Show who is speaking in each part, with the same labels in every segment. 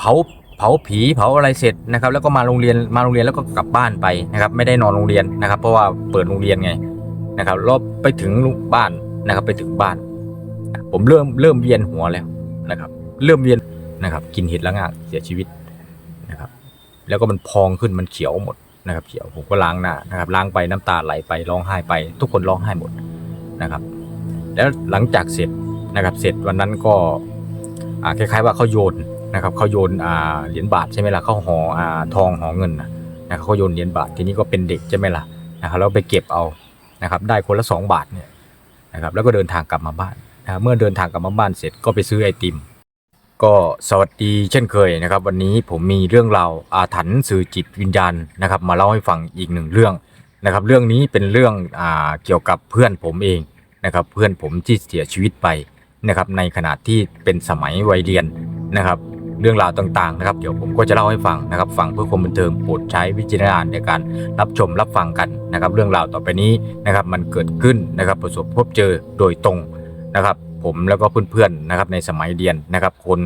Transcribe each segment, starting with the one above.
Speaker 1: เผาเผาผีเผาอะไรเสร็จนะครับแล้วก็มาโรงเรียนมาโรงเรียนแล้วก็กลับบ้านไปนะครับไม่ได้นอนโรงเรียนนะครับ เพราะว่าเปิดโรงเรียนไงนะครับรอบไปถึงบ้านนะครับไปถึงบ้าน ผมเริ่มเริ่มเวียนหัวแล้วนะครับ เริ่มเวียนนะครับ กินเห็ดละงาเสียชีวิตนะครับ แล้วก็มันพองขึ้นมันเขียวหมดนะครับ เขียวผมก็ล้างหน้านะครับล้างไปน้ำตาไหลไปร้องไห้ไป ทุกคนร้องไห้หมดนะครับ แล้วหลังจากเสร็จนะครับ เสร็จวันนั้นก็คล้ายๆว่าเขาโยน นะครับเขาโยนเหรียญบาทใช่ไหมล่ะเขาห่ออ่าทองห่อเงินนะครับเขาโยนเหรียญบาททีนี้ก็เป็นเด็กใช่ไหมล่ะนะครับแล้วไปเก็บเอานะครับได้คนละสองบาทเนี่ยนะครับแล้วก็เดินทางกลับมาบ้านนะเมื่อเดินทางกลับมาบ้านเสร็จก็ไปซื้อไอติม ก็สวัสดีเช่นเคยนะครับ วันนี้ผมมีเรื่องราวอาถรรพ์สื่อจิตวิญญาณนะครับมาเล่าให้ฟังอีกหนึ่งเรื่องนะครับเรื่องนี้เป็นเรื่องอ่าเกี่ยวกับเพื่อนผมเองนะครับเพื่อนผมที่เสียชีวิตไปนะครับในขณะที่เป็นสมัยวัยเรียนนะครับ เรื่องราวต่างๆนะครับเดี๋ยวผมก็จะเล่าให้ฟังนะครับฟังเพื่อความบันเทิงโปรดใช้วิจารณญาณในการรับชมรับฟังกันนะครับ เรื่องราวต่อไปนี้นะครับมันเกิดขึ้นนะครับประสบพบเจอโดยตรงนะครับ ผมแล้วก็เพื่อนๆนะครับในสมัยเรียนนะครับ คน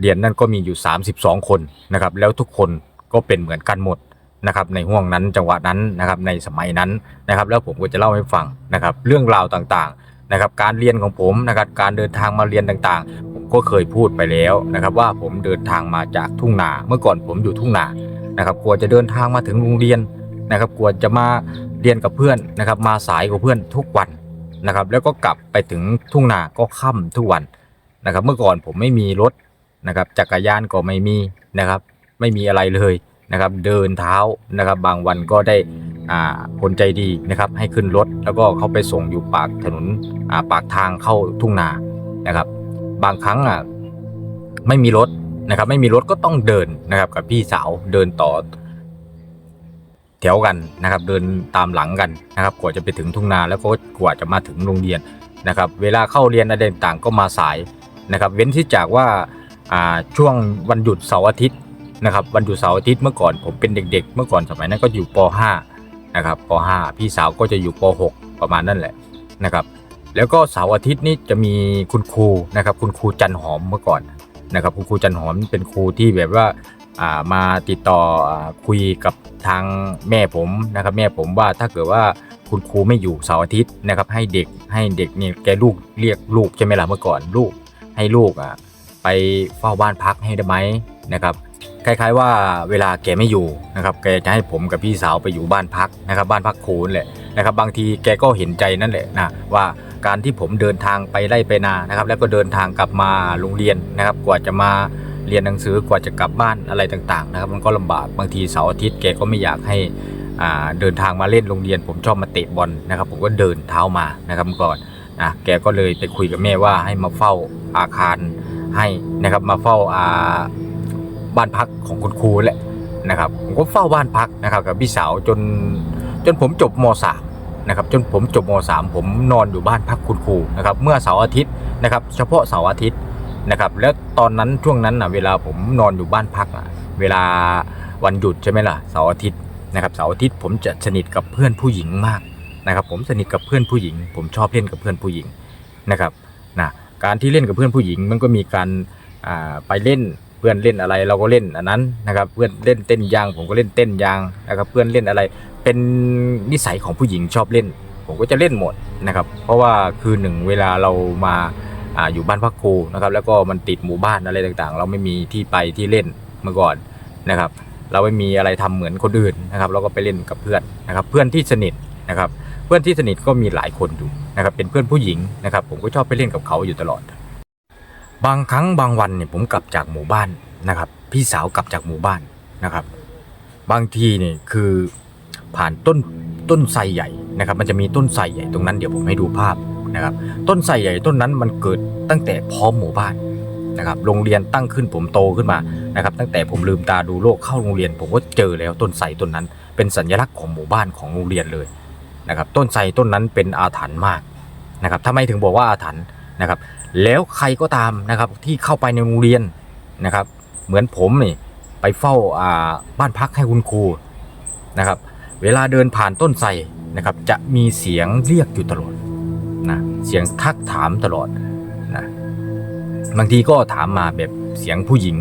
Speaker 1: เรียนนั่นก็มีอยู่ 32 คนนะครับแล้วทุกคนก็เป็นเหมือนกันหมดนะครับในห่วงนั้นจังหวะนั้นนะครับในสมัยนั้นนะครับ แล้วผมก็จะเล่าให้ฟังนะครับ เรื่องราวต่างๆนะครับการเรียนของผมนะครับการเดินทางมาเรียนต่างๆ ก็เคยพูดไปแล้วนะครับว่าผมเดินทางมาจากทุ่งนา เมื่อก่อนผมอยู่ทุ่งนานะครับกลัวจะเดินทางมาถึงโรงเรียนนะครับกลัวจะมาเรียนกับเพื่อนนะครับ มาสายกับเพื่อนทุกวันนะครับ แล้วก็กลับไปถึงทุ่งนาก็ค่ำทุกวันนะครับ เมื่อก่อนผมไม่มีรถนะครับ จักรยานก็ไม่มีนะครับ ไม่มีอะไรเลยนะครับ เดินเท้านะครับ บางวันก็ได้อ่าคนใจดีนะครับ ให้ขึ้นรถแล้วก็เขาไปส่งอยู่ปากถนนปากทางเข้าทุ่งนานะครับ บางครั้งอะไม่มีรถนะครับ ไม่มีรถก็ต้องเดินนะครับ กับพี่สาวเดินต่อแถวกันนะครับ เดินตามหลังกันนะครับกว่าจะไปถึงทุ่งนาแล้วก็กว่าจะมาถึงโรงเรียนนะครับ เวลาเข้าเรียนอะไรต่างๆก็มาสายนะครับ เว้นที่จากว่าอ่าช่วงวันหยุดเสาร์อาทิตย์นะครับ วันหยุดเสาร์อาทิตย์เมื่อก่อนผมเป็นเด็ก ๆ เมื่อก่อนสมัยนั้นก็อยู่ป .5 นะครับป .5 พี่สาวก็จะอยู่ป .6 ประมาณนั่นแหละนะครับ แล้วก็เสาร์อาทิตย์นี่จะมีคุณครูนะครับ คุณครูจันหอมเมื่อก่อนนะครับ คุณครูจันหอมเป็นครูที่แบบว่าามาติดต่อคุยกับทางแม่ผมนะครับ แม่ผมว่าถ้าเกิดว่าคุณครูไม่อยู่เสาร์อาทิตย์นะครับ ให้เด็กให้เด็กเนี่ยแกลูกเรียกลูกใช่ไหมล่ะเมื่อก่อนลูกให้ลูกอะไปเฝ้าบ้านพักให้ได้ไหมนะครับคล้ายๆว่าเวลาแกไม่อยู่นะครับ แกจะให้ผมกับพี่สาวไปอยู่บ้านพักนะครับ บ้านพักครูนแหละ นะครับบางทีแกก็เห็นใจนั่นแหละนะว่าการที่ผมเดินทางไปไล่ไปนานะครับ แล้วก็เดินทางกลับมาโรงเรียนนะครับ กว่าจะมาเรียนหนังสือกว่าจะกลับบ้านอะไรต่างๆนะครับ มันก็ลำบากบางทีเสาร์อาทิตย์แกก็ไม่อยากให้อ่าเดินทางมาเล่นโรงเรียน ผมชอบมาเตะบอลนะครับ ผมก็เดินเท้ามานะครับก่อนนะแกก็เลยไปคุยกับแม่ว่าให้มาเฝ้าอาคารให้นะครับมาเฝ้าอ่าบ้านพักของคุณครูแหละนะครับผมก็เฝ้าบ้านพักนะครับกับพี่สาวจน จนผมจบม .3 นะครับจนผมจบม .3 ผมนอนอยู่บ้านพักคุณครูนะครับเมื่อเสาร์อาทิตย์นะครับเฉพาะเสาร์อาทิตย์นะครับแล้วตอนนั้นช่วงนั้นอะเวลาผมนอนอยู่บ้านพักอะเวลาวันหยุดใช่ไหมล่ะเสาร์อาทิตย์นะครับเสาร์อาทิตย์ผมจะสนิทกับเพื่อนผู้หญิงมากนะครับผมสนิทกับเพื่อนผู้หญิง ผมชอบเล่นกับเพื่อนผู้หญิงนะครับนะการที่เล่นกับเพื่อนผู้หญิงมันก็มีการอ่าไปเล่นเพื่อนเล่นอะไรเราก็เล่นอันนั้นนะครับเพื่อนเล่นเต้นยาง ผมก็เล่นเต้นยางนะครับเพื่อนเล่นอะไร เป็นนิสัยของผู้หญิงชอบเล่น ผมก็จะเล่นหมดนะครับ เพราะว่าคือหนึ่งเวลาเรามาอาอยู่บ้านพักครูนะครับ แล้วก็มันติดหมู่บ้านอะไรต่างๆ เราไม่มีที่ไปที่เล่นเมื่อก่อนนะครับ เราไม่มีอะไรทำเหมือนคนอื่นนะครับ เราก็ไปเล่นกับเพื่อนนะครับ เพื่อนที่สนิทนะครับ เพื่อนที่สนิทก็มีหลายคนอยู่นะครับ เป็นเพื่อนผู้หญิงนะครับ ผมก็ชอบไปเล่นกับเขาอยู่ตลอด บางครั้งบางวันเนี่ยผมกลับจากหมู่บ้านนะครับ พี่สาวกลับจากหมู่บ้านนะครับ บางทีเนี่ยคือ ผ่านต้นต้นไทรใหญ่นะครับ มันจะมีต้นไทรใหญ่ตรงนั้นเดี๋ยวผมให้ดูภาพนะครับ ต้นไทรใหญ่ต้นนั้นมันเกิดตั้งแต่พร้อมหมู่บ้านนะครับ โรงเรียนตั้งขึ้นผมโตขึ้นมานะครับ ตั้งแต่ผมลืมตาดูโลกเข้าโรงเรียน ผมก็เจอแล้วต้นไทรต้นนั้น เป็นสัญลักษณ์ของหมู่บ้านของโรงเรียนเลยนะครับ ต้นไทรต้นนั้นเป็นอาถรรพ์มากนะครับทำไมถึงบอกว่าอาถรรพ์นะครับ แล้วใครก็ตามนะครับที่เข้าไปในโรงเรียนนะครับ เหมือนผมนี่ไปเฝ้าอ่าบ้านพักให้คุณครูนะครับ เวลาเดินผ่านต้นไทรนะครับ จะมีเสียงเรียกอยู่ตลอดนะเสียงทักถามตลอดนะบางทีก็ถามมาแบบเสียงผู้หญิง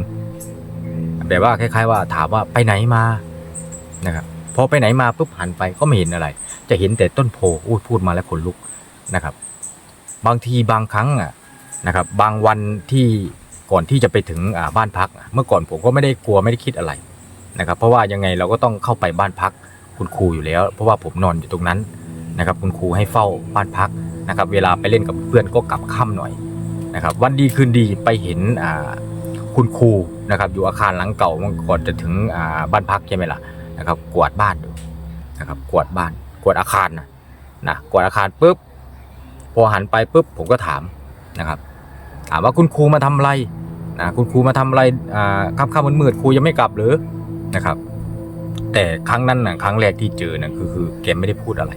Speaker 1: แบบว่าคล้าย ๆ ว่าถามว่าไปไหนมานะครับพอไปไหนมาปุ๊บหันไปก็ไม่เห็นอะไร จะเห็นแต่ต้นโพอู้พูดมาแล้วขนลุกนะครับ บางทีบางครั้งอะนะครับ บางวันที่ก่อนที่จะไปถึงบ้านพัก เมื่อก่อนผมก็ไม่ได้กลัวไม่ได้คิดอะไรนะครับ เพราะว่ายังไงเราก็ต้องเข้าไปบ้านพัก คุณครูอยู่แล้ว เพราะว่าผมนอนอยู่ตรงนั้นนะครับ คุณครูให้เฝ้าบ้านพักนะครับ เวลาไปเล่นกับเพื่อนก็กลับค่ำหน่อยนะครับ วันดีคืนดีไปเห็นอ่าคุณครูนะครับ อยู่อาคารหลังเก่ามันก่อนจะถึงอ่าบ้านพักใช่ไหมล่ะนะครับ กวาดบ้านอยู่นะครับ กวาดบ้าน กวาดอาคารนะนะกวาดอาคารปุ๊บพอหันไปปุ๊บผมก็ถามนะครับ ถามว่าคุณครูมาทำอะไรนะคุณครูมาทำอะไรอ่าค่ำค่ำมืดครูยังไม่กลับหรือนะครับ แต่ครั้งนั้นนะครั้งแรกที่เจอนะคือคือแกไม่ได้พูดอะไร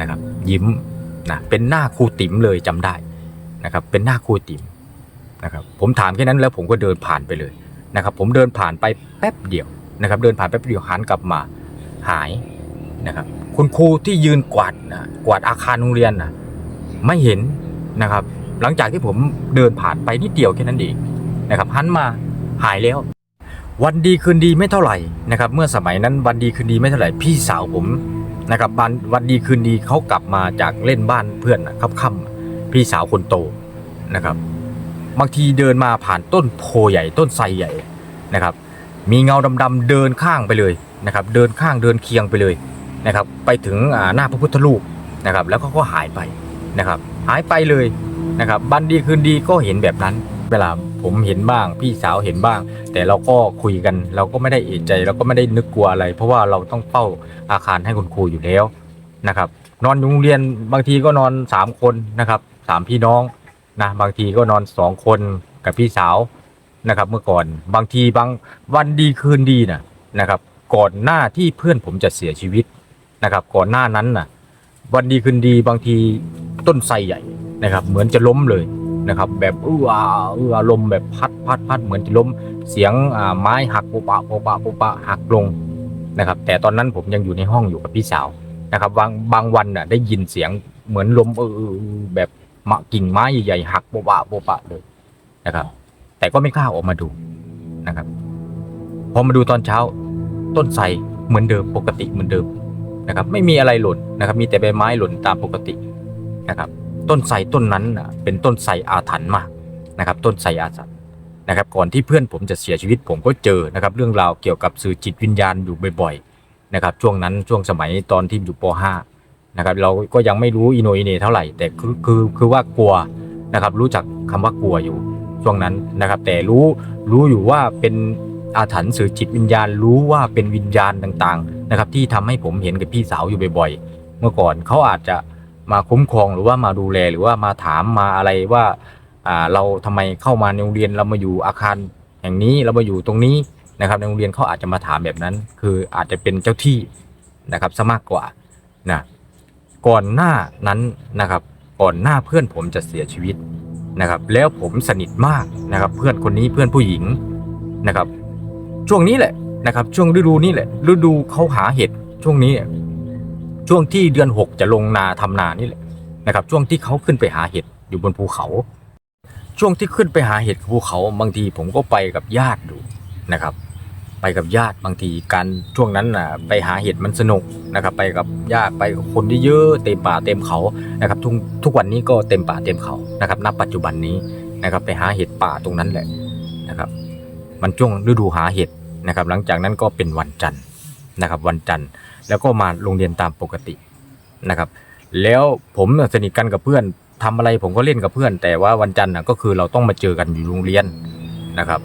Speaker 1: นะครับ ยิ้มนะเป็นหน้าครูติ๋มเลยจำได้นะครับ เป็นหน้าครูติ๋มนะครับ ผมถามแค่นั้นแล้วผมก็เดินผ่านไปเลยนะครับ ผมเดินผ่านไปแป๊บเดียวนะครับ เดินผ่านแป๊บเดียวหันกลับมาหายนะครับ คุณครูที่ยืนกวาดนะกวาดอาคารโรงเรียนนะไม่เห็นนะครับ หลังจากที่ผมเดินผ่านไปนิดเดียวแค่นั้นเองนะครับหันมาหายแล้ว วันดีคืนดีไม่เท่าไหร่นะครับเมื่อสมัยนั้นวันดีคืนดีไม่เท่าไหร่พี่สาวผมนะครับวันวันดีคืนดีเขากลับมาจากเล่นบ้านเพื่อนครับค่ำพี่สาวคนโตนะครับ บางทีเดินมาผ่านต้นโพใหญ่ต้นไทรใหญ่นะครับ มีเงาดำๆเดินข้างไปเลยนะครับ เดินข้างเดินเคียงไปเลยนะครับ ไปถึงหน้าพระพุทธรูปนะครับ แล้วเขาก็หายไปนะครับ หายไปเลยนะครับบันดีคืนดีก็เห็นแบบนั้นเวลา ผมเห็นบ้าง พี่สาวเห็นบ้าง แต่เราก็คุยกัน เราก็ไม่ได้เอะใจ เราก็ไม่ได้นึกกลัวอะไร เพราะว่าเราต้องเฝ้าอาคารให้คุณครูอยู่แล้วนะครับ นอนอยู่โรงเรียนบางทีก็นอนสามคนนะครับสามพี่น้องนะบางทีก็นอนสองคนกับพี่สาวนะครับ เมื่อก่อนบางทีบางวันดีคืนดีนะนะครับ ก่อนหน้าที่เพื่อนผมจะเสียชีวิตนะครับ ก่อนหน้านั้นน่ะวันดีคืนดีบางทีต้นไทรใหญ่นะครับ เหมือนจะล้มเลย นะครับ แบบเอื้ออาอื้อลมแบบพัดพัดพัดเหมือนจะล้มเสียงไม้หักโปะปะโปะปะโปะปะหักลงนะครับ แต่ตอนนั้นผมยังอยู่ในห้องอยู่กับพี่สาวนะครับบางบางวันน่ะได้ยินเสียงเหมือนลมเออแบบมะกิ่งไม้ใหญ่ๆหักโปะปะโปะปะเลยนะครับ แต่ก็ไม่กล้าออกมาดูนะครับพอมาดูตอนเช้าต้นไทรเหมือนเดิมปกติเหมือนเดิมนะครับ ไม่มีอะไรหล่นนะครับ มีแต่ใบไม้หล่นตามปกตินะครับ ต้นไทรต้นนั้นเป็นต้นไทรอาถรรพ์มากนะครับ ต้นไทรอาถรรพ์นะครับ ก่อนที่เพื่อนผมจะเสียชีวิตผมก็เจอนะครับ เรื่องราวเกี่ยวกับสื่อจิตวิญญาณอยู่บ่อยๆนะครับ ช่วงนั้นช่วงสมัยตอนที่อยู่ป .5 นะครับ เราก็ยังไม่รู้อินโหนอิเนเท่าไหร่ แต่คือคือคือว่ากลัวนะครับ รู้จักคำว่ากลัวอยู่ช่วงนั้นนะครับ แต่รู้รู้อยู่ว่าเป็นอาถรรพ์สื่อจิตวิญญาณรู้ว่าเป็นวิญญาณต่างๆนะครับที่ทำให้ผมเห็นกับพี่สาวอยู่บ่อยๆ เมื่อก่อนเขาอาจจะ มาคุ้มครองหรือว่ามาดูแลหรือว่ามาถามมาอะไรว่าเราทำไมเข้ามาในโรงเรียนเรามาอยู่อาคารแห่งนี้เรามาอยู่ตรงนี้นะครับในโรงเรียนเขาอาจจะมาถามแบบนั้น คืออาจจะเป็นเจ้าที่นะครับซะมากกว่านะก่อนหน้านั้นนะครับก่อนหน้าเพื่อนผมจะเสียชีวิตนะครับแล้วผมสนิทมากนะครับเพื่อนคนนี้เพื่อนผู้หญิงนะครับช่วงนี้แหละนะครับช่วงฤดูนี้แหละฤดูเขาหาเห็ดช่วงนี้เนี่ย ช่วงที่เดือนหกจะลงนาทำนานี่แหละนะครับ ช่วงที่เขาขึ้นไปหาเห็ดอยู่บนภูเขา ช่วงที่ขึ้นไปหาเห็ดภูเขาบางทีผมก็ไปกับญาติดูนะครับ ไปกับญาติบางทีการช่วงนั้นน่ะไปหาเห็ดมันสนุกนะครับ ไปกับญาติไปกับคนที่เยอะเต็มป่าเต็มเขานะครับ ทุกทุกวันนี้ก็เต็มป่าเต็มเขานะครับณปัจจุบันนี้นะครับไปหาเห็ดป่าตรงนั้นแหละนะครับ มันช่วงฤดูหาเห็ดนะครับ หลังจากนั้นก็เป็นวันจันทร์นะครับ วันจันทร์ แล้วก็มาโรงเรียนตามปกตินะครับ แล้วผมสนิทกันกับเพื่อนทำอะไรผมก็เล่นกับเพื่อน แต่ว่าวันจันทร์น่ะก็คือเราต้องมาเจอกันอยู่โรงเรียนนะครับ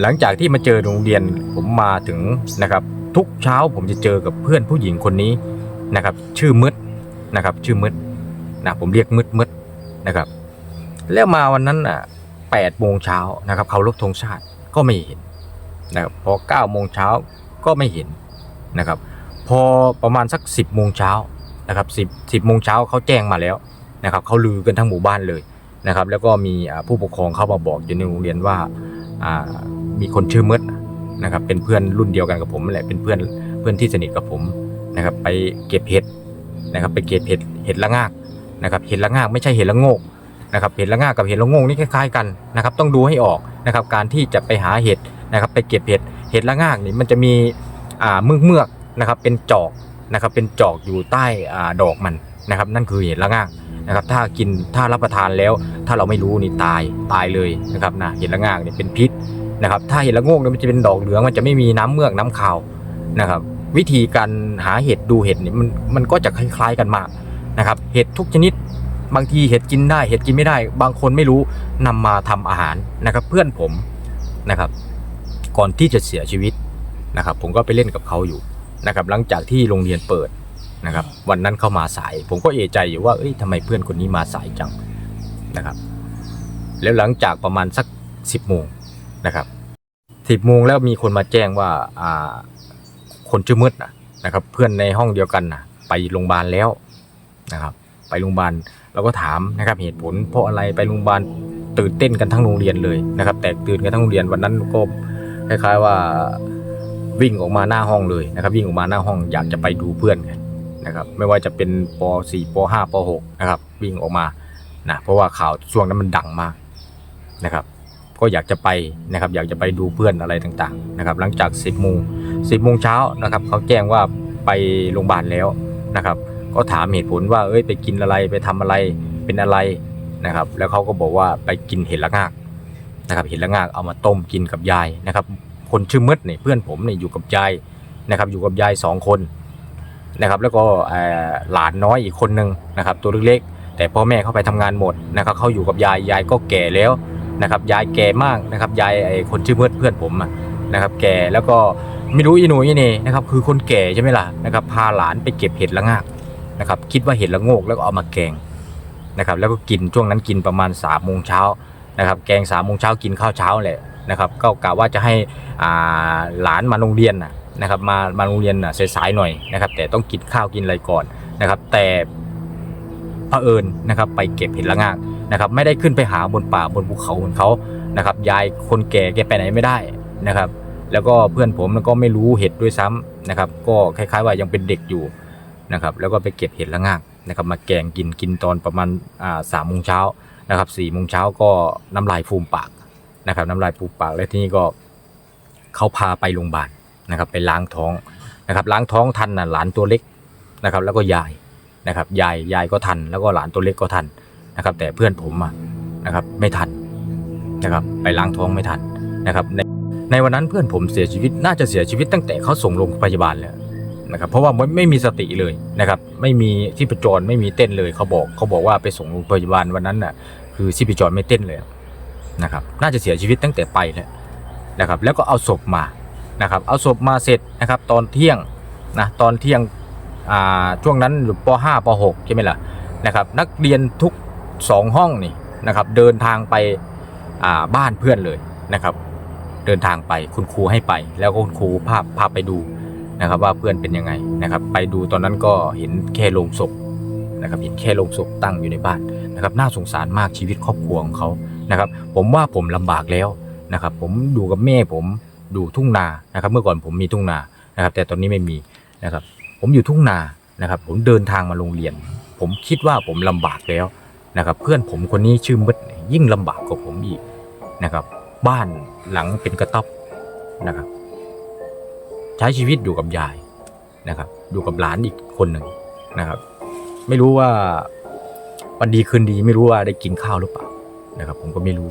Speaker 1: หลังจากที่มาเจอโรงเรียนผมมาถึงนะครับ ทุกเช้าผมจะเจอกับเพื่อนผู้หญิงคนนี้นะครับ ชื่อมืดนะครับ ชื่อมืดนะผมเรียกมืดมืดนะครับแล้วมาวันนั้นอะแปดโมงเช้านะครับเขารพธงชาติก็ไม่เห็นนะครับพอเก้าโมงเช้าก็ไม่เห็นนะครับ พอประมาณสักสิบโมงเช้านะครับสิบสิบโมงเช้าเขาแจ้งมาแล้วนะครับเขาลือกันทั้งหมู่บ้านเลยนะครับแล้วก็มีผู้ปกครองเข้ามาบอกอยู่ในโรงเรียนว่ามีคนชื่อมืดนะครับเป็นเพื่อนรุ่นเดียวกันกับผมแหละเป็นเพื่อนเพื่อนที่สนิทกับผมนะครับไปเก็บเห็ดนะครับไปเก็บเห็ดเห็ดละงากนะครับเห็ดละงากไม่ใช่เห็ดละโงกนะครับเห็ดละงากับเห็ดละโงงนี่คล้ายๆกันนะครับต้องดูให้ออกนะครับการที่จะไปหาเห็ดนะครับไปเก็บเห็ดเห็ดละงากนี่มันจะมีเมือกเมือก นะครับเป็นจอกนะครับเป็นจอกอยู่ใต้อ่าดอกมันนะครับนั่นคือเห็ดละงากนะครับถ้ากินถ้ารับประทานแล้ว ถ้าเราไม่รู้นี่ตายตายเลยนะครับนะเห็ดละงากเนี่ยเป็นพิษนะครับถ้าเห็ดละโงกเนี่ยมันจะเป็นดอกเหลืองมันจะไม่มีน้ำเมือกน้ำขาวนะครับวิธีการหาเห็ดดูเห็ดเนี่ยมันมันก็จะคล้ายๆกันมากนะครับเห็ดทุกชนิดบางทีเห็ดกินได้เห็ดกินไม่ได้ บางคนไม่รู้นำมาทำอาหารนะครับเพื่อนผมนะครับก่อนที่จะเสียชีวิตนะครับผมก็ไปเล่นกับเขาอยู่ นะครับ หลังจากที่โรงเรียนเปิดนะครับ วันนั้นเข้ามาสาย ผมก็เอะใจอยู่ว่าเอ้ยทำไมเพื่อนคนนี้มาสายจังนะครับ แล้วหลังจากประมาณสักสิบโมงนะครับสิบโมงแล้วมีคนมาแจ้งว่าอ่าคนชื่อมืดนะนะครับ เพื่อนในห้องเดียวกันนะไปโรงพยาบาลแล้วนะครับ ไปโรงพยาบาลเราก็ถามนะครับเหตุผลเพราะอะไรไปโรงพยาบาลตื่นเต้นกันทั้งโรงเรียนเลยนะครับ แตกตื่นกันทั้งโรงเรียนวันนั้นก็คล้ายๆว่า วิ่งออกมาหน้าห้องเลยนะครับ วิ่งออกมาหน้าห้องอยากจะไปดูเพื่อนกันนะครับไม่ว่าจะเป็นป .4 ป .5 ป .6 นะครับวิ่งออกมานะเพราะว่าข่าวช่วงนั้นมันดังมากนะครับ ก็อยากจะไปนะครับ อยากจะไปดูเพื่อนอะไรต่างๆนะครับ หลังจาก 10โมง10โมงเช้านะครับเขาแจ้งว่าไปโรงพยาบาลแล้วนะครับ ก็ถามเหตุผลว่าเอ้ยไปกินอะไรไปทำอะไรเป็นอะไรนะครับ แล้วเขาก็บอกว่าไปกินเห็ดละงากนะครับ เห็ดละงากเอามาต้มกินกับยายนะครับ คนชื่อมืดเนี่ยเพื่อนผมเนี่ยอยู่กับยายนะครับอยู่กับยายสองคนนะครับแล้วก็หลานน้อยอีกคนนึงนะครับตัวเล็กๆแต่พ่อแม่เขาไปทำงานหมดนะครับเขาอยู่กับยายยายก็แก่แล้วนะครับยายแก่มากนะครับยายไอ้คนชื่อมืดเพื่อนผมนะครับแก่แล้วก็ไม่รู้อีหนูอีนี่นะครับคือคนแก่ใช่ไหมล่ะนะครับพาหลานไปเก็บเห็ดละงากนะครับคิดว่าเห็ดละโงกแล้วก็เอามาแกงนะครับแล้วก็กินช่วงนั้นกินประมาณ3ามโมงเช้านะครับแกง3ามโมงเช้ากินข้าวเช้าแหละ นะครับก็กะว่าจะให้หลานมาโรงเรียนนะครับมามาโรงเรียนน่สายๆหน่อยนะครับ แต่ต้องกินข้าวกินอะไรก่อนนะครับ แต่เผอิญนะครับไปเก็บเห็ดละงากนะครับ ไม่ได้ขึ้นไปหาบนป่าบนภูเขาเหมือนเขานะครับยายคนแก่แกไปไหนไม่ได้นะครับ แล้วก็เพื่อนผมก็ไม่รู้เห็ดด้วยซ้ำนะครับ ก็คล้าย ๆ ว่ายังเป็นเด็กอยู่นะครับ แล้วก็ไปเก็บเห็ดละงากนะครับมาแกงกินกินตอนประมาณสามโมงเช้านะครับสี่โมงเช้าก็น้ำลายฟูมปาก นะครับน้ำลายฟูปากแล้วที่นี่ก็เขาพาไปโรงพยาบาลนะครับไปล้างท้องนะครับล้างท้องทันน่ะหลานตัวเล็กนะครับ แล้วก็ยายนะครับยายยายก็ทัน แล้วก็หลานตัวเล็กก็ทันนะครับ แต่เพื่อนผมอะนะครับไม่ทันนะครับไปล้างท้องไม่ทันนะครับในในวันนั้นเพื่อนผมเสียชีวิตน่าจะเสียชีวิตตั้งแต่เขาส่งโรงพยาบาลแล้วนะครับเพราะว่าไม่ไม่มีสติเลยนะครับ ไม่มีที่ประจรไม่มีเต้นเลยเขาบอกเขาบอกว่าไปส่งโรงพยาบาลวันนั้นน่ะคือชีพจรไม่เต้นเลย นะครับน่าจะเสียชีวิตตั้งแต่ไปแล้วนะครับแล้วก็เอาศพมานะครับเอาศพมาเสร็จนะครับตอนเที่ยงนะตอนเที่ยงช่วงนั้นอยู่ป .5 ป .6 ใช่ไหมล่ะนะครับนักเรียนทุกสองห้องนี่นะครับเดินทางไปบ้านเพื่อนเลยนะครับเดินทางไปคุณครูให้ไป แล้วก็คุณครูพาพาไปดูนะครับว่าเพื่อนเป็นยังไงนะครับไปดูตอนนั้นก็เห็นแค่โลงศพนะครับเห็นแค่โลงศพตั้งอยู่ในบ้านนะครับน่าสงสารมากชีวิตครอบครัวของเขา นะครับ ผมว่าผมลำบากแล้วนะครับ ผมดูกับแม่ผมดูทุ่งนานะครับ เมื่อก่อนผมมีทุ่งนานะครับ แต่ตอนนี้ไม่มีนะครับ ผมอยู่ทุ่งนานะครับ ผมเดินทางมาโรงเรียน ผมคิดว่าผมลำบากแล้วนะครับ เพื่อนผมคนนี้ชื่อมืดยิ่งลำบากกว่าผมอีกนะครับ บ้านหลังเป็นกระต๊อบนะครับ ใช้ชีวิตอยู่กับยายนะครับอยู่กับหลานอีกคนหนึ่งนะครับ ไม่รู้ว่าวันดีคืนดีไม่รู้ว่าได้กินข้าวหรือเปล่า นะครับ ผมก็ไม่รู้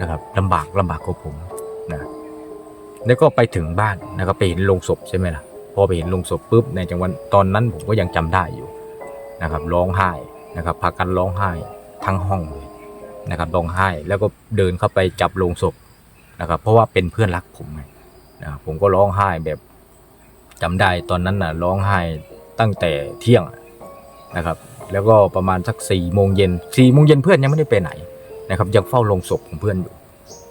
Speaker 1: นะครับลำบากลำบากกว่าผมนะแล้วก็ไปถึงบ้านนะครับไปเห็นโลงศพใช่ไหมล่ะพอไปเห็นโลงศพปุ๊บในจังหวะตอนนั้นผมก็ยังจำได้อยู่นะครับร้องไห้นะครับพากันร้องไห้ทั้งห้องเลยนะครับร้องไห้แล้วก็เดินเข้าไปจับโลงศพนะครับ เพราะว่าเป็นเพื่อนรักผมไงนะครับผมก็ร้องไห้แบบจำได้ตอนนั้นน่ะร้องไห้ตั้งแต่เที่ยงนะครับ แล้วก็ประมาณสักสี่โมงเย็นสี่โมงเย็นเพื่อนยังไม่ได้ไปไหน นะครับยังเฝ้าลงศพของเพื่อนอยู่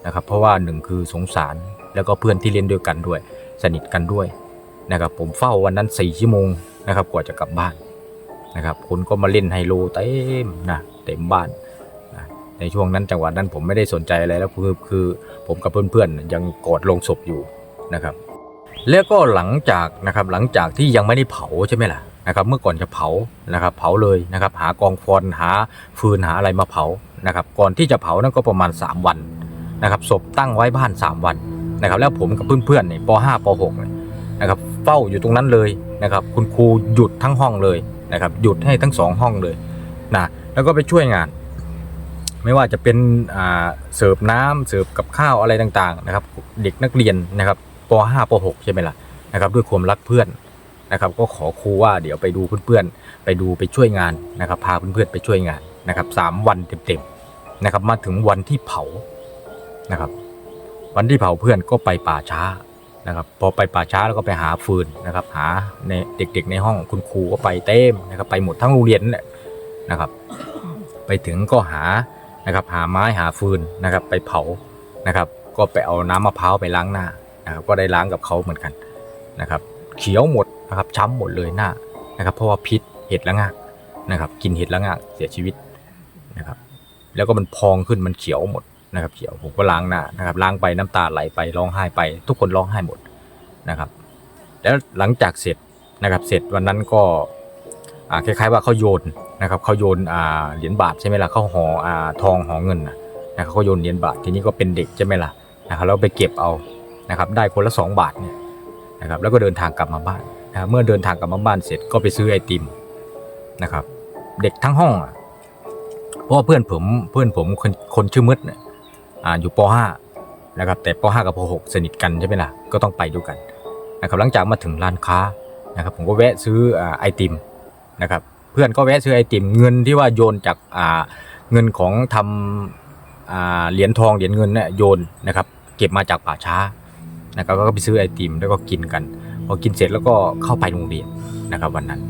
Speaker 1: นะครับเพราะว่าหนึ่งคือสงสารแล้วก็เพื่อนที่เรียนด้วยกันด้วย สนิทกันด้วยนะครับผมเฝ้าวันนั้นสี่ชั่วโมงนะครับกว่าจะกลับบ้านนะครับคนก็มาเล่นไฮโลเต็มนะเต็มบ้านนะในช่วงนั้นจังหวะนั้นผมไม่ได้สนใจอะไรแล้วคือคือผมกับเพื่อนๆยังกอดลงศพอยู่นะครับแล้วก็หลังจากนะครับหลังจากที่ยังไม่ได้เผาใช่ไหมล่ะ นะครับเมื่อก่อนจะเผานะครับเผาเลยนะครับหากองฟอนหาฟืนหาอะไรมาเผานะครับก่อนที่จะเผานั่นก็ประมาณ 3 วันนะครับศพตั้งไว้บ้าน 3 วันนะครับแล้วผมกับเพื่อนๆเนี่ยป .5 ป .6 เนี่ยนะครับเฝ้าอยู่ตรงนั้นเลยนะครับคุณครูหยุดทั้งห้องเลยนะครับหยุดให้ทั้งสองห้องเลยนะแล้วก็ไปช่วยงาน ไม่ว่าจะเป็นเสิร์ฟน้ำเสิร์ฟกับข้าวอะไรต่างๆนะครับเด็กนักเรียนนะครับป .5 ป .6 ใช่ไหมล่ะนะครับด้วยความรักเพื่อน นะครับ ก็ขอครูว่าเดี๋ยวไปดูเพื่อนๆ ไปดูไปช่วยงานนะครับ พาเพื่อนๆไปช่วยงานนะครับสามวันเต็มๆนะครับ มาถึงวันที่เผานะครับ วันที่เผาเพื่อนก็ไปป่าช้านะครับพอไปป่าช้าแล้วก็ไปหาฟืนนะครับ หาในเด็กๆในห้องคุณครูก็ไปเต็มนะครับ ไปหมดทั้งโรงเรียนแหละนะครับ ไปถึงก็หานะครับหาไม้หาฟืนนะครับ ไปเผานะครับ ก็ไปเอาน้ำมะพร้าวไปล้างหน้านะครับก็ได้ล้างกับเขาเหมือนกันนะครับ เขียวหมด นะครับช้ำหมดเลยหน้านะครับเพราะว่าพิษเห็ดละงากนะครับกินเห็ดละงากเสียชีวิตนะครับแล้วก็มันพองขึ้นมันเขียวหมดนะครับเขียวผมก็ล้างหน้านะครับล้างไปน้ำตาไหลไปร้องไห้ไป ทุกคนร้องไห้หมดนะครับแล้วหลังจากเสร็จนะครับเสร็จวันนั้นก็คล้ายๆว่าเขาโยนนะครับเขาโยนเหรียญบาทใช่ไหมล่ะเขาห่อาทองห่อเงินนะนะครับเขาโยนเหรียญบาททีนี้ก็เป็นเด็กใช่ไหมล่ะนะครับแล้วไปเก็บเอานะครับได้คนละสองบาทเนี่ยนะครับแล้วก็เดินทางกลับมาบ้าน นะเมื่อเดินทางกลับมาบ้านเสร็จก็ไปซื้อไอติมนะครับ เด็กทั้งห้องอะเพราะว่าเพื่อนผมเพื่อนผมคนคนชื่อมืดเนี่ยออยู่ป .5 นะครับแต่ป .5 กับป .6 สนิทกันใช่ไหมล่ะก็ต้องไปด้วยกันนะครับหลังจากมาถึงร้านค้านะครับผมก็แวะซื้ออไอติมนะครับเพื่อนก็แวะซื้อไอติมเงินที่ว่าโยนจากเงินของทำเหรียญทองเหรียญเงินเนี่ยโยนนะครับเก็บมาจากป่าช้านะครับก็ไปซื้อไอติมแล้วก็กินกัน พอกินเสร็จแล้วก็เข้าไปโรงเรียนนะครับวันนั้น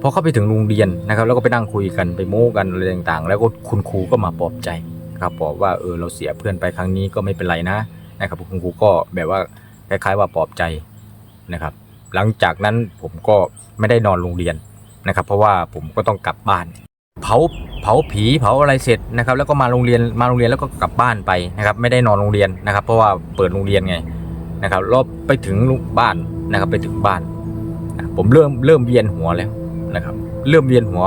Speaker 1: พอเข้าไปถึงโรงเรียนนะครับ แล้วก็ไปนั่งคุยกันไปโม้กันอะไรต่างๆ แล้วก็คุณครูก็มาปลอบใจนะครับบอกว่าเออเราเสียเพื่อนไปครั้งนี้ก็ไม่เป็นไรนะนะครับคุณครูก็แบบว่าคล้ายๆว่าปลอบใจนะครับ หลังจากนั้นผมก็ไม่ได้นอนโรงเรียนนะครับ เพราะว่าผมก็ต้องกลับบ้านเผาเผาผีเผาอะไรเสร็จนะครับ แล้วก็มาโรงเรียนมาโรงเรียนแล้วก็กลับบ้านไปนะครับ ไม่ได้นอนโรงเรียนนะครับ เพราะว่าเปิดโรงเรียนไง นะครับรอบไปถึงบ้านนะครับ ไปถึงบ้าน ผมเริ่มเริ่มเวียนหัวแล้วนะครับ เริ่มเวียนหัว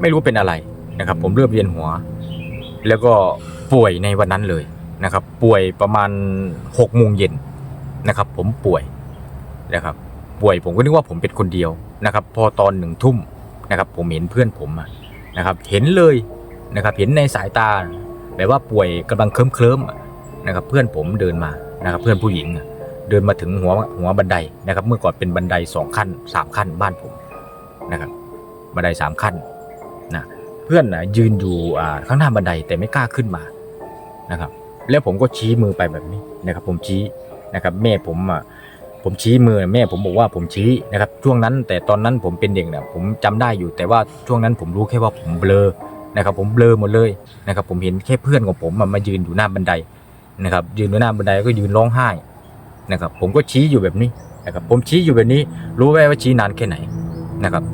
Speaker 1: ไม่รู้เป็นอะไรนะครับ ผมเริ่มเวียนหัว แล้วก็ป่วยในวันนั้นเลยนะครับ ป่วยประมาณหกโมงเย็นนะครับ ผมป่วยนะครับ ป่วยผมก็นึกว่าผมเป็นคนเดียวนะครับ พอตอนหนึ่งทุ่มนะครับ ผมเห็นเพื่อนผมนะครับ เห็นเลยนะครับ เห็นในสายตาแบบว่าป่วยกำลังเคลิ้มเคลิ้มนะครับ เพื่อนผมเดินมา นะครับเพื่อนผู้หญิงเดินมาถึงหัวหัวบันไดนะครับ เมื่อก่อนเป็นบันไดสองขั้นสามขั้นบ้านผมนะครับ บันไดสามขั้นนะเพื่อนนะยืนอยู่ข้างหน้าบันไดแต่ไม่กล้าขึ้นมานะครับ แล้วผมก็ชี้มือไปแบบนี้นะครับ ผมชี้นะครับ แม่ผมอะผมชี้มือแม่ผมบอกว่าผมชี้นะครับ ช่วงนั้นแต่ตอนนั้นผมเป็นเด็กเนี่ยผมจำได้อยู่ แต่ว่าช่วงนั้นผมรู้แค่ว่าผมเบลอนะครับ ผมเบลอหมดเลยนะครับ ผมเห็นแค่เพื่อนของผมมายืนอยู่หน้าบันได นะครับ ยืนหน้าบันไดก็ยืนร้องไห้นะครับ ผมก็ชี้อยู่แบบนี้นะครับ ผมชี้อยู่แบบนี้ รู้ไหมว่าชี้นานแค่ไหนนะครับ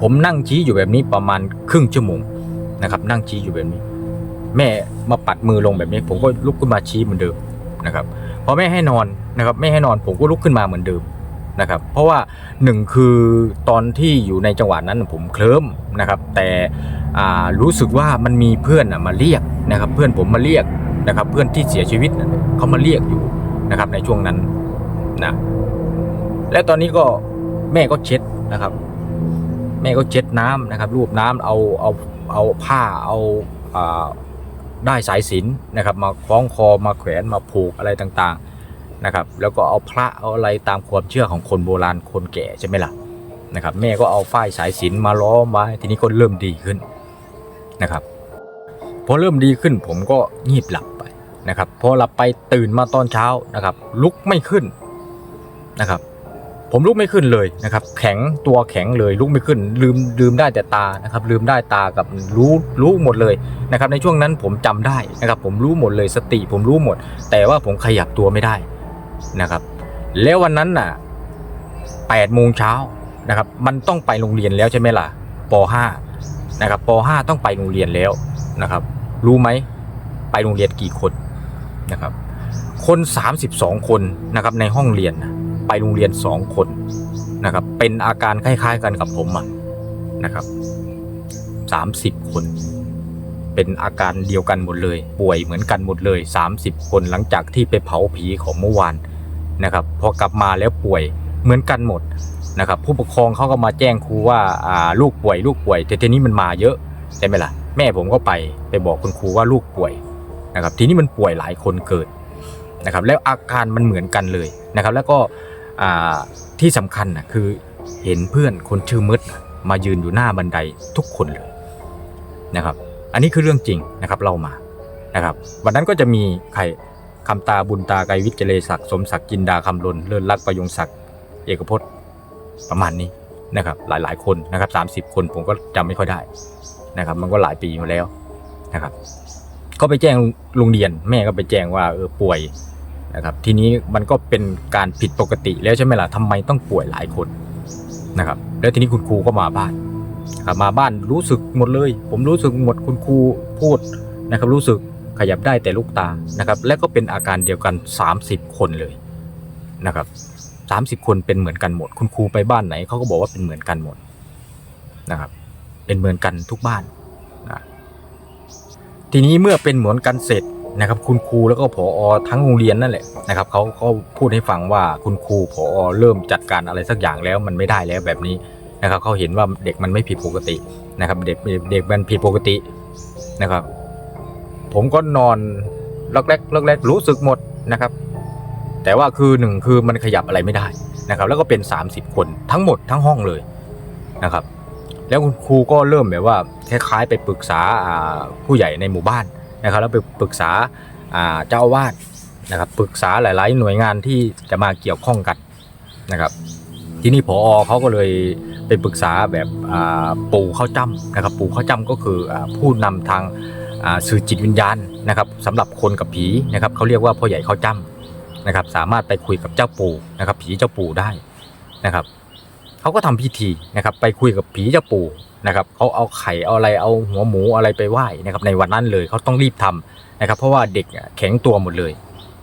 Speaker 1: ผมนั่งชี้อยู่แบบนี้ประมาณครึ่งชั่วโมงนะครับ นั่งชี้อยู่แบบนี้ แม่มาปัดมือลงแบบนี้ ผมก็ลุกขึ้นมาชี้เหมือนเดิมนะครับพอแม่ให้นอนนะครับไม่ให้นอนผมก็ลุกขึ้นมาเหมือนเดิมนะครับเพราะว่าหนึ่งคือตอนที่อยู่ในจังหวะนั้นผมเคลิ้มนะครับ แต่อ่ารู้สึกว่ามันมีเพื่อนอะมาเรียกนะครับ เพื่อนผมมาเรียก นะครับเพื่อนที่เสียชีวิตน่ะเขามาเรียกอยู่นะครับในช่วงนั้นนะและตอนนี้ก็แม่ก็เช็ดนะครับ แม่ก็เช็ดน้ำนะครับ รูปน้ำเอาเอาเอาผ้าเอาอ่าได้สายสินนะครับ มาคล้องคอมาแขวนมาผูกอะไรต่างๆนะครับ แล้วก็เอาพระเอาอะไรตามความเชื่อของคนโบราณคนแก่ใช่ไหมล่ะนะครับ แม่ก็เอาฝ้ายสายสินมาล้อมไว้ทีนี้ก็เริ่มดีขึ้นนะครับพอเริ่มดีขึ้นผมก็งีบหลับ นะครับพอหลับไปตื่นมาตอนเช้านะครับ ลุกไม่ขึ้นนะครับ ผมลุกไม่ขึ้นเลยนะครับ แข็งตัวแข็งเลยลุกไม่ขึ้น ลืมลืมได้แต่ตานะครับ ลืมได้ตากับรู้รู้หมดเลยนะครับ ในช่วงนั้นผมจำได้นะครับ ผมรู้หมดเลยสติ ผมรู้หมด แต่ว่าผมขยับตัวไม่ได้นะครับ แล้ววันนั้นน่ะแปดโมงเช้านะครับ มันต้องไปโรงเรียนแล้วใช่ไหมล่ะป .5 นะครับป .5 ต้องไปโรงเรียนแล้วนะครับ รู้ไหมไปโรงเรียนกี่คน นะครับ คน 32 คนนะครับในห้องเรียนไปโรงเรียน 2 คนนะครับ เป็นอาการคล้าย ๆ กันกับผมอะนะครับ 30คนเป็นเป็นอาการเดียวกันหมดเลย ป่วยเหมือนกันหมดเลย 30 คนหลังจากที่ไปเผาผีของเมื่อวานนะครับพอกลับมาแล้วป่วยเหมือนกันหมดนะครับ ผู้ปกครองเขาก็มาแจ้งครูว่าอ่าลูกป่วย ลูกป่วยแต่ทีนี้มันมาเยอะใช่ไหมล่ะแม่ผมก็ไปไปบอกคุณครูว่าลูกป่วย นะครับทีนี้มันป่วยหลายคนเกิดนะครับแล้วอาการมันเหมือนกันเลยนะครับ แล้วก็ที่สำคัญนะคือเห็นเพื่อนคนชื่อมืดมายืนอยู่หน้าบันไดทุกคนเลยนะครับ อันนี้คือเรื่องจริงนะครับเล่ามานะครับ วันนั้นก็จะมีใครคำตาบุญตาไกรวิทย์เจเลศักดิ์สมศักดิ์จินดาคำลนเลิศลักษ์ประยงศักดิ์เอกพจน์ประมาณนี้นะครับ หลายๆคนนะครับ30 คนผมก็จำไม่ค่อยได้นะครับ มันก็หลายปีมาแล้วนะครับ ก็ไปแจ้งโรงเรียน แม่ก็ไปแจ้งว่าเออป่วยนะครับ ทีนี้มันก็เป็นการผิดปกติแล้วใช่ไหมล่ะทำไมต้องป่วยหลายคนนะครับ แล้วทีนี้คุณครูก็มาบ้านครับมาบ้านรู้สึกหมดเลย ผมรู้สึกหมดคุณครูพูดนะครับ รู้สึกขยับได้แต่ลูกตานะครับ และก็เป็นอาการเดียวกัน 30 คนเลยนะครับ30 คนเป็นเหมือนกันหมด คุณครูไปบ้านไหนเขาก็บอกว่าเป็นเหมือนกันหมดนะครับ เป็นเหมือนกันทุกบ้าน ทีนี้เมื่อเป็นเหมือนกันเสร็จนะครับ คุณครูแล้วก็ผอทั้งโรงเรียนนั่นแหละนะครับเขาเขาพูดให้ฟังว่าคุณครูผอเริ่มจัดการอะไรสักอย่างแล้วมันไม่ได้แล้วแบบนี้นะครับเขาเห็นว่าเด็กมันไม่ผิดปกตินะครับ เด็กเด็กมันผิดปกตินะครับ ผมก็นอนล็อกแรกล็อกแรกรู้สึกหมดนะครับ แต่ว่าคือหนึ่งคือมันขยับอะไรไม่ได้นะครับ แล้วก็เป็น 30 คนทั้งหมดทั้งห้องเลยนะครับ แล้วคุณครูก็เริ่มแบบว่าคล้ายๆไปปรึกษาผู้ใหญ่ในหมู่บ้านนะครับแล้วไปปรึกษาเจ้าอาวาสนะครับปรึกษาหลาย ๆ หน่วยงานที่จะมาเกี่ยวข้องกันนะครับทีนี้พอเขาก็เลยไปปรึกษาแบบปู่ข้าวจ้ำนะครับปู่ข้าวจ้ำก็คืออผู้นำทางสื่อจิตวิญญาณนะครับสำหรับคนกับผีนะครับเขาเรียกว่าพ่อใหญ่ข้าวจ้ำนะครับสามารถไปคุยกับเจ้าปู่นะครับผีเจ้าปู่ได้นะครับ เขาก็ทำพิธีนะครับ ไปคุยกับผีเจ้าปู่นะครับเขาเอาไข่เอาอะไรเอาหัวหมูอะไรไปไหว้นะครับ ในวันนั้นเลยเขาต้องรีบทำนะครับ เพราะว่าเด็กแข็งตัวหมดเลย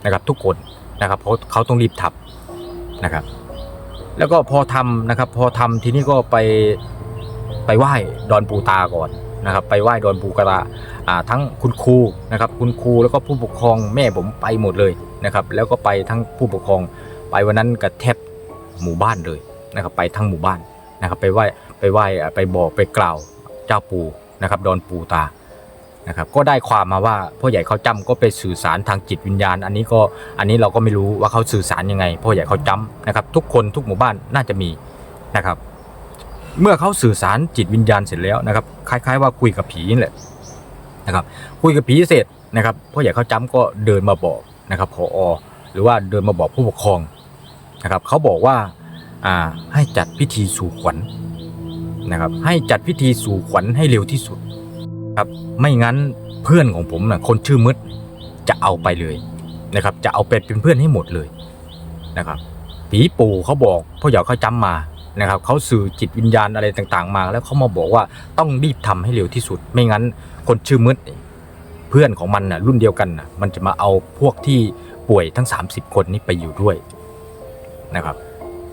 Speaker 1: นะครับ ทุกคนนะครับเพราะเขาต้องรีบทำนะครับ แล้วก็พอทำนะครับ พอทำทีนี้ก็ไปไปไหว้ดอนปูตาก่อนนะครับ ไปไหว้ดอนปูกตาอ่าทั้งคุณครูนะครับ คุณครูแล้วก็ผู้ปกครองแม่ผมไปหมดเลยนะครับ แล้วก็ไปทั้งผู้ปกครองไปวันนั้นกับแทบหมู่บ้านเลย นะครับไปทั้งหมู่บ้านนะครับไปไหว้ไปไหว้ไปบอกไปกล่าวเจ้าปู่นะครับดอนปูตานะครับก็ได้ความมาว่าพ่อใหญ่เขาจำก็ไปสื่อสารทางจิตวิญญาณ อันนี้ก็อันนี้เราก็ไม่รู้ว่าเขาสื่อสารยังไงพ่อใหญ่เขาจำนะครับ ทุกคนทุกหมู่บ้านน่าจะมีนะครับ เมื่อเขาสื่อสารจิตวิญญาณเสร็จแล้วนะครับ คล้าย ๆ ว่าคุยกับผีนี่แหละนะครับ คุยกับผีเสร็จนะครับพ่อใหญ่เขาจำก็เดินมาบอกนะครับพออหรือว่าเดินมาบอกผู้ปกครองนะครับเขาบอกว่า ให้จัดพิธีสู่ขวัญนะครับ ให้จัดพิธีสู่ขวัญให้เร็วที่สุดครับ ไม่งั้นเพื่อนของผมนะคนชื่อมืดจะเอาไปเลยนะครับ จะเอาไปเป็นเพื่อนให้หมดเลยนะครับผีปู่เขาบอกพ่อใหญ่เขาจำมานะครับเขาสื่อจิตวิญญาณอะไรต่างๆ มา แล้วเขามาบอกว่าต้องรีบทำให้เร็วที่สุด ไม่งั้นคนชื่อมืดเพื่อนของมันน่ะรุ่นเดียวกันน่ะมันจะมาเอาพวกที่ป่วยทั้ง 30 คนนี้ไปอยู่ด้วยนะครับ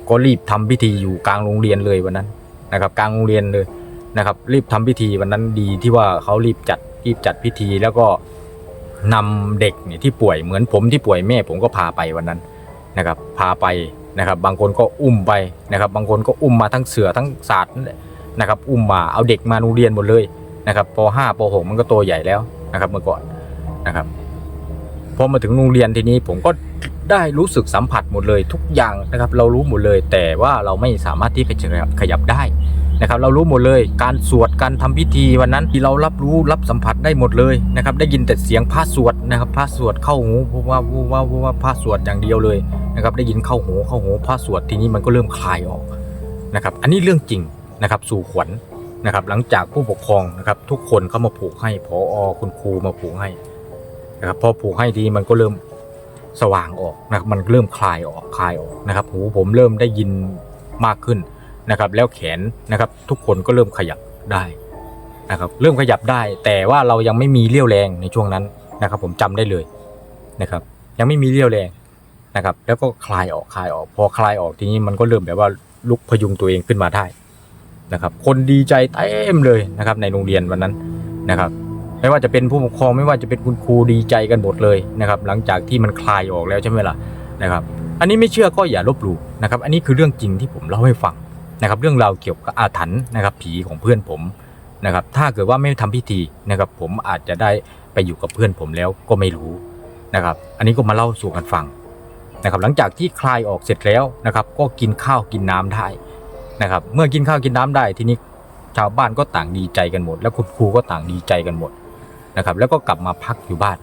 Speaker 1: ก็รีบทำพิธีอยู่กลางโรงเรียนเลยวันนั้นนะครับ กลางโรงเรียนเลยนะครับ รีบทำพิธีวันนั้นดีที่ว่าเขารีบจัดรีบจัดพิธีแล้วก็นำเด็กเนี่ยที่ป่วยเหมือนผมที่ป่วยแม่ผมก็พาไปวันนั้นนะครับ พาไปนะครับ บางคนก็อุ้มไปนะครับ บางคนก็อุ้มมาทั้งเสือทั้งศาสตร์นะครับ อุ้มมาเอาเด็กมาโรงเรียนหมดเลยนะครับป .5 ป .6 มันก็โตใหญ่แล้วนะครับเมื่อก่อนนะครับพอมาถึงโรงเรียนทีนี้ผมก็ ได้รู้สึกสัมผัสหมดเลยทุกอย่างนะครับ เรารู้หมดเลย แต่ว่าเราไม่สามารถที่จะขยับได้นะครับ เรารู้หมดเลย การสวดการทำพิธีวันนั้นที่เรารับรู้รับสัมผัสได้หมดเลยนะครับ ได้ยินแต่เสียงพระสวดนะครับ พระสวดเข้าหูเพราะว่าเพราว่าพราว่าพระสวดอย่างเดียวเลยนะครับ ได้ยินเข้าหูเข้าหูพระสวดทีนี้มันก็เริ่มคลายออกนะครับ อันนี้เรื่องจริงนะครับ สู่ขวัญนะครับ หลังจากผู้ปกครองนะครับ ทุกคนเข้ามาผูกให้พออคุณครูมาผูกให้นะครับพอผูกให้ทีมันก็เริ่ม สว่างออกนะครับมันเริ่มคลายออกคลายออกนะครับหูผมเริ่มได้ยินมากขึ้นนะครับ แล้วแขนนะครับ ทุกคนก็เริ่มขยับได้นะครับ เริ่มขยับได้ แต่ว่าเรายังไม่มีเรี่ยวแรงในช่วงนั้นนะครับ ผมจำได้เลยนะครับ ยังไม่มีเรี่ยวแรงนะครับ แล้วก็คลายออกคลายออก พอคลายออกทีนี้มันก็เริ่มแบบว่าลุกพยุงตัวเองขึ้นมาได้นะครับ คนดีใจเต็มเลยนะครับ ในโรงเรียนวันนั้นนะครับ ไม่ว่าจะเป็นผู้ปกครองไม่ว่าจะเป็นคุณครูดีใจกันหมดเลยนะครับ หลังจากที่มันคลายออกแล้วใช่ไหมล่ะนะครับ อันนี้ไม่เชื่อก็อย่าลบหลู่นะครับ อันนี้คือเรื่องจริงที่ผมเล่าให้ฟังนะครับ เรื่องราวเกี่ยวกับอาถรรพ์นะครับ ผีของเพื่อนผมนะครับ ถ้าเกิดว่าไม่ทำพิธีนะครับ ผมอาจจะได้ไปอยู่กับเพื่อนผมแล้วก็ไม่รู้นะครับ อันนี้ก็มาเล่าสู่กันฟังนะครับ หลังจากที่คลายออกเสร็จแล้วนะครับ ก็กินข้าวกินน้ำได้นะครับ เมื่อกินข้าวกินน้ำได้ทีนี้ชาวบ้านก็ต่างดีใจกันหมด แล้วคุณครูก็ต่างดีใจกันหมด นะครับแล้วก็กลับมาพักอยู่บ้าน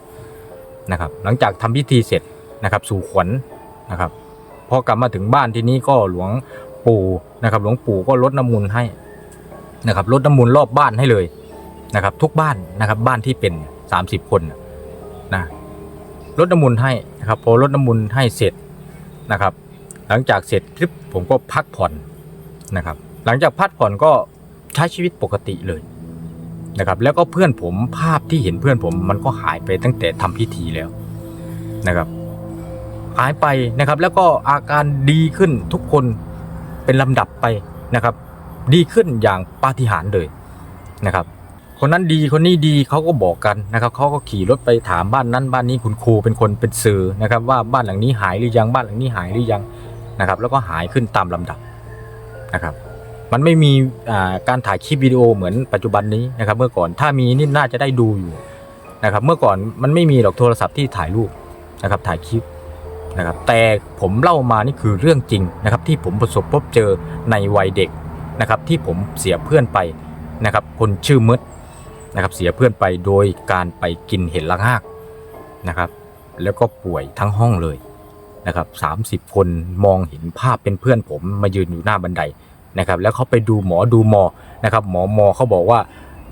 Speaker 1: นะครับ หลังจากทำพิธีเสร็จนะครับสู่ขวัญนะครับพอกลับมาถึงบ้านที่นี้ก็หลวงปู่นะครับ หลวงปู่ก็ลดน้ำมนต์ให้นะครับลดน้ำมนต์รอบบ้านให้เลยนะครับ ทุกบ้านนะครับบ้านที่เป็น 30 คนนะนะลดน้ำมนต์ให้นะครับพอลดน้ำมนต์ให้เสร็จนะครับ หลังจากเสร็จคลิปผมก็พักผ่อนนะครับ หลังจากพักผ่อนก็ใช้ชีวิตปกติเลย นะครับแล้วก็เพื่อนผมภาพที่เห็นเพื่อนผมมันก็หายไปตั้งแต่ทำพิธีแล้วนะครับ หายไปนะครับ แล้วก็อาการดีขึ้นทุกคนเป็นลำดับไปนะครับ ดีขึ้นอย่างปาฏิหาริย์เลยนะครับ คนนั้นดีคนนี้ดีเขาก็บอกกันนะครับเขาก็ขี่รถไปถามบ้านนั้นบ้านนี้คุณครูเป็นคนเป็นสื่อนะครับ ว่าบ้านหลังนี้หายหรือยังบ้านหลังนี้หายหรือยังนะครับ แล้วก็หายขึ้นตามลำดับนะครับ มันไม่มีการถ่ายคลิปวิดีโอเหมือนปัจจุบันนี้นะครับ เมื่อก่อนถ้ามีนี่น่าจะได้ดูอยู่นะครับเมื่อก่อนมันไม่มีหรอกโทรศัพท์ที่ถ่ายรูปนะครับถ่ายคลิปนะครับแต่ผมเล่ามานี่คือเรื่องจริงนะครับที่ผมประสบพบเจอในวัยเด็กนะครับที่ผมเสียเพื่อนไปนะครับคนชื่อมดนะครับเสียเพื่อนไปโดยการไปกินเห็ดละงากนะครับแล้วก็ป่วยทั้งห้องเลยนะครับ30 คนมองเห็นภาพเป็นเพื่อนผมมายืนอยู่หน้าบันได นะครับแล้วเขาไปดูหมอดูหมอนะครับหมอหมอเขาบอกว่า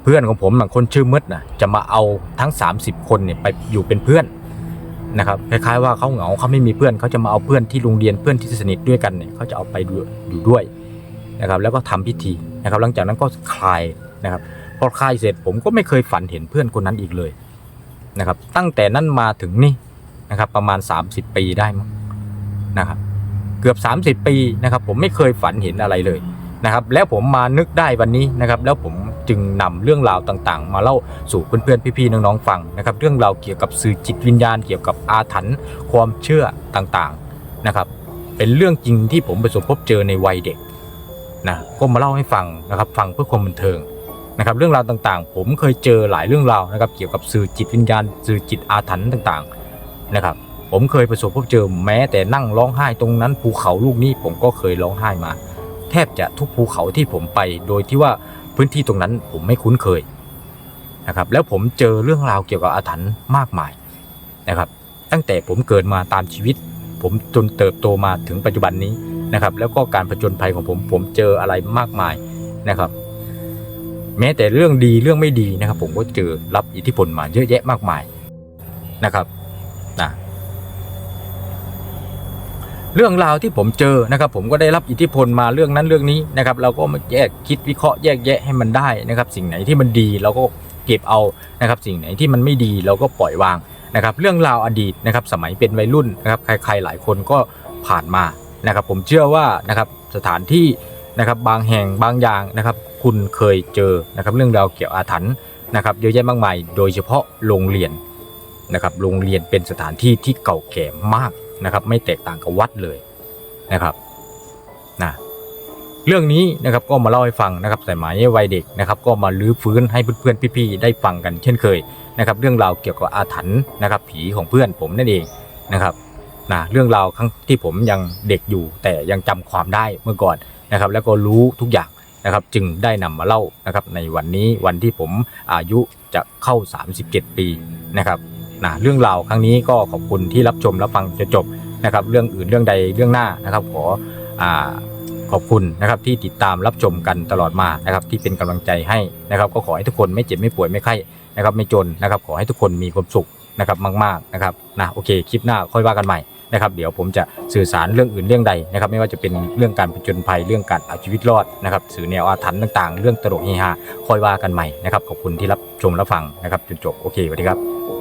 Speaker 1: เพื่อนของผมบางคนชื่อมืดนะจะมาเอาทั้ง 30 คนเนี่ยไปอยู่เป็นเพื่อนนะครับคล้ายๆว่าเขาเหงาเขาไม่มีเพื่อนเขาจะมาเอาเพื่อนที่โรงเรียนเพื่อนที่สนิทด้วยกันเนี่ยเขาจะเอาไปอยู่ด้วยนะครับแล้วก็ทำพิธีนะครับ หลังจากนั้นก็คลายนะครับพอคลายเสร็จผมก็ไม่เคยฝันเห็นเพื่อนคนนั้นอีกเลยนะครับตั้งแต่นั้นมาถึงนี่นะครับประมาณ 30 ปีได้มั้งนะครับ เกือบ 30 ปีนะครับผมไม่เคยฝันเห็นอะไรเลยนะครับแล้วผมมานึกได้วันนี้นะครับแล้วผมจึงนำเรื่องราวต่างๆ มาเล่าสู่เพื่อนๆพี่ๆน้องๆฟังนะครับเรื่องราวเกี่ยวกับสื่อจิตวิญญาณเกี่ยวกับอาถรรพ์ความเชื่อต่างๆนะครับเป็นเรื่องจริงที่ผมประสบพบเจอในวัยเด็กนะก็มาเล่าให้ฟังนะครับฟังเพื่อความบันเทิงนะครับเรื่องราวต่างๆ ผมเคยเจอหลายเรื่องราวนะครับเกี่ยวกับสื่อจิตวิญญาณ สื่อจิตอาถรรพ์ต่างๆนะครับ ผมเคยประสบพบเจอแม้แต่นั่งร้องไห้ตรงนั้นภูเขาลูกนี้ผมก็เคยร้องไห้มา แทบจะทุกภูเขาที่ผมไปโดยที่ว่าพื้นที่ตรงนั้นผมไม่คุ้นเคยนะครับแล้วผมเจอเรื่องราวเกี่ยวกับอาถรรพ์มากมายนะครับ ตั้งแต่ผมเกิดมาตามชีวิต ผมจนเติบโตมาถึงปัจจุบันนี้นะครับ แล้วก็การผจญภัยของผมผมเจออะไรมากมายนะครับ แม้แต่เรื่องดีเรื่องไม่ดีนะครับ ผมก็เจอรับอิทธิพลมาเยอะแยะมากมายนะครับนะ เรื่องราวที่ผมเจอนะครับผมก็ได้รับอิทธิพลมาเรื่องนั้นเรื่องนี้นะครับเราก็มาแยกคิดวิเคราะห์แยกแยะให้มันได้นะครับ สิ่งไหนที่มันดีเราก็เก็บเอานะครับ สิ่งไหนที่มันไม่ดีเราก็ปล่อยวางนะครับ เรื่องราวอดีตนะครับ สมัยเป็นวัยรุ่นนะครับใครๆหลายคนก็ผ่านมานะครับ ผมเชื่อว่านะครับสถานที่นะครับบางแห่งบางอย่างนะครับ คุณเคยเจอนะครับ เรื่องราวเกี่ยวอาถรรพ์นะครับเยอะแยะมากมาย โดยเฉพาะโรงเรียนนะครับโรงเรียนเป็นสถานที่ที่เก่าแก่มาก นะครับ ไม่แตกต่างกับวัดเลยนะครับนะเรื่องนี้นะครับก็มาเล่าให้ฟังนะครับสมัยวัยเด็กนะครับ ก็มาลื้อฟื้นให้เพื่อนๆพี่ๆได้ฟังกันเช่นเคยนะครับ เรื่องราวเกี่ยวกับอาถรรพ์นะครับ ผีของเพื่อนผมนั่นเองนะครับนะเรื่องราวครั้งที่ผมยังเด็กอยู่ แต่ยังจำความได้เมื่อก่อนนะครับ แล้วก็รู้ทุกอย่างนะครับ จึงได้นำมาเล่านะครับ ในวันนี้วันที่ผมอายุจะเข้า 37 ปีนะครับ นะเรื่องราวครั้งนี้ก็ขอบคุณที่รับชมรับฟังจนจบนะครับ เรื่องอื่นเรื่องใดเรื่องหน้านะครับ ขออ่าขอบคุณนะครับที่ติดตามรับชมกันตลอดมานะครับที่เป็นกำลังใจให้นะครับ ก็ขอให้ทุกคนไม่เจ็บไม่ป่วยไม่ไข้นะครับ ไม่จนนะครับ ขอให้ทุกคนมีความสุขนะครับมากๆนะครับนะโอเคคลิปหน้าค่อยว่ากันใหม่นะครับเดี๋ยวผมจะสื่อสารเรื่องอื่นเรื่องใดนะครับ ไม่ว่าจะเป็นเรื่องการผจญภัยเรื่องการเอาชีวิตรอดนะครับสื่อแนวอาถรรพ์ต่างๆ เรื่องตลกเฮฮาค่อยว่ากันใหม่นะครับขอบคุณที่รับชมรับฟังนะครับจนจบโอเคสวัสดีครับ